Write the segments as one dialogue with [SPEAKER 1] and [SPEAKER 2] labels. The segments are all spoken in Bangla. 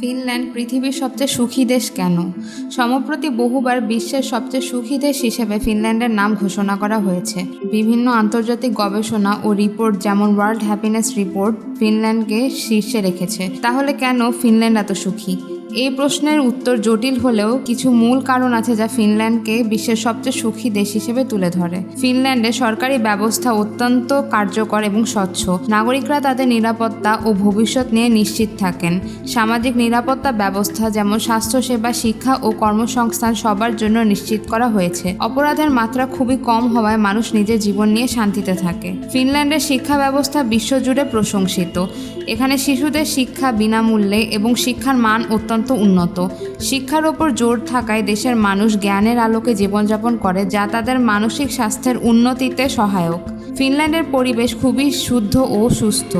[SPEAKER 1] ফিনল্যান্ড পৃথিবীর সবচেয়ে সুখী দেশ কেন? সমপ্রতি বহুবার বিশ্বের সবচেয়ে সুখী দেশ হিসেবে ফিনল্যান্ডের নাম ঘোষণা করা হয়েছে। বিভিন্ন আন্তর্জাতিক গবেষণা ও রিপোর্ট যেমন ওয়ার্ল্ড হ্যাপিনেস রিপোর্ট ফিনল্যান্ডকে শীর্ষে রেখেছে। তাহলে কেন ফিনল্যান্ড এত সুখী? এই প্রশ্নের উত্তর জটিল হলেও কিছু মূল কারণ আছে যা ফিনল্যান্ডকে বিশ্বের সবচেয়ে সুখী দেশ হিসেবে তুলে ধরে। ফিনল্যান্ডে সরকারি ব্যবস্থা অত্যন্ত কার্যকর এবং স্বচ্ছ। নাগরিকরা তাদের নিরাপত্তা ও ভবিষ্যৎ নিয়ে নিশ্চিত থাকেন। সামাজিক নিরাপত্তা ব্যবস্থা যেমন স্বাস্থ্যসেবা, শিক্ষা ও কর্মসংস্থান সবার জন্য নিশ্চিত করা হয়েছে। অপরাধের মাত্রা খুবই কম হওয়ায় মানুষ নিজের জীবন নিয়ে শান্তিতে থাকে। ফিনল্যান্ডের শিক্ষা ব্যবস্থা বিশ্বজুড়ে প্রশংসিত। এখানে শিশুদের শিক্ষা বিনামূল্যে এবং শিক্ষার মান অত্যন্ত উন্নত। শিক্ষার ওপর জোর থাকায় দেশের মানুষ জ্ঞানের আলোকে জীবনযাপন করে, যা তাদের মানসিক স্বাস্থ্যের উন্নতিতে সহায়ক। ফিনল্যান্ডের পরিবেশ খুবই শুদ্ধ ও সুস্থ।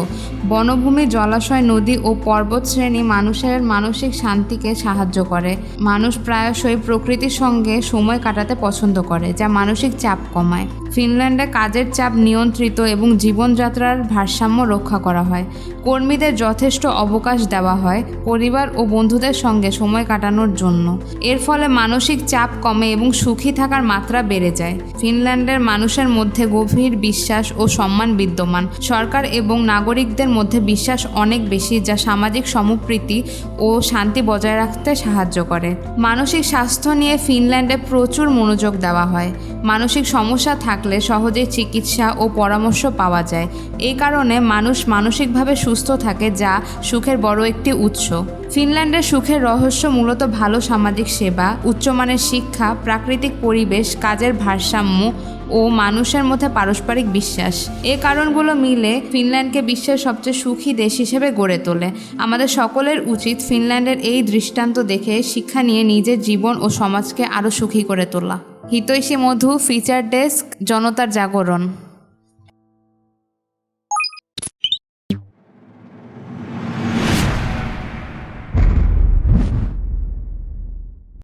[SPEAKER 1] বনভূমি, জলাশয়, নদী ও পর্বত শ্রেণি মানুষের মানসিক শান্তিকে সাহায্য করে। মানুষ প্রায়শই প্রকৃতির সঙ্গে সময় কাটাতে পছন্দ করে, যা মানসিক চাপ কমায়। ফিনল্যান্ডে কাজের চাপ নিয়ন্ত্রিত এবং জীবনযাত্রার ভারসাম্য রক্ষা করা হয়। কর্মীদের যথেষ্ট অবকাশ দেওয়া হয় পরিবার ও বন্ধুদের সঙ্গে সময় কাটানোর জন্য। এর ফলে মানসিক চাপ কমে এবং সুখী থাকার মাত্রা বেড়ে যায়। ফিনল্যান্ডের মানুষের মধ্যে গভীর বিশ্বাস ও সম্মান বিদ্যমান। সরকার এবং নাগরিকদের মধ্যে বিশ্বাস অনেক বেশি, যা সামাজিক সমপ্রীতি ও শান্তি বজায় রাখতে সাহায্য করে। মানসিক স্বাস্থ্য নিয়ে ফিনল্যান্ডে প্রচুর মনোযোগ দেওয়া হয়। মানসিক সমস্যা থাকলে সহজে চিকিৎসা ও পরামর্শ পাওয়া যায়। এই কারণে মানুষ মানসিকভাবে সুস্থ থাকে, যা সুখের বড় একটি উৎস। ফিনল্যান্ডের সুখের রহস্য মূলত ভালো সামাজিক সেবা, উচ্চমানের শিক্ষা, প্রাকৃতিক পরিবেশ, কাজের ভারসাম্য ও মানুষের মধ্যে পারস্পরিক বিশ্বাস। এ কারণগুলো মিলে ফিনল্যান্ডকে বিশ্বের সবচেয়ে সুখী দেশ হিসেবে গড়ে তোলে। আমাদের সকলের উচিত ফিনল্যান্ডের এই দৃষ্টান্ত দেখে শিক্ষা নিয়ে নিজের জীবন ও সমাজকে আরও সুখী করে তোলা। হিতৈষী মধু, ফিচার ডেস্ক, জনতার জাগরণ।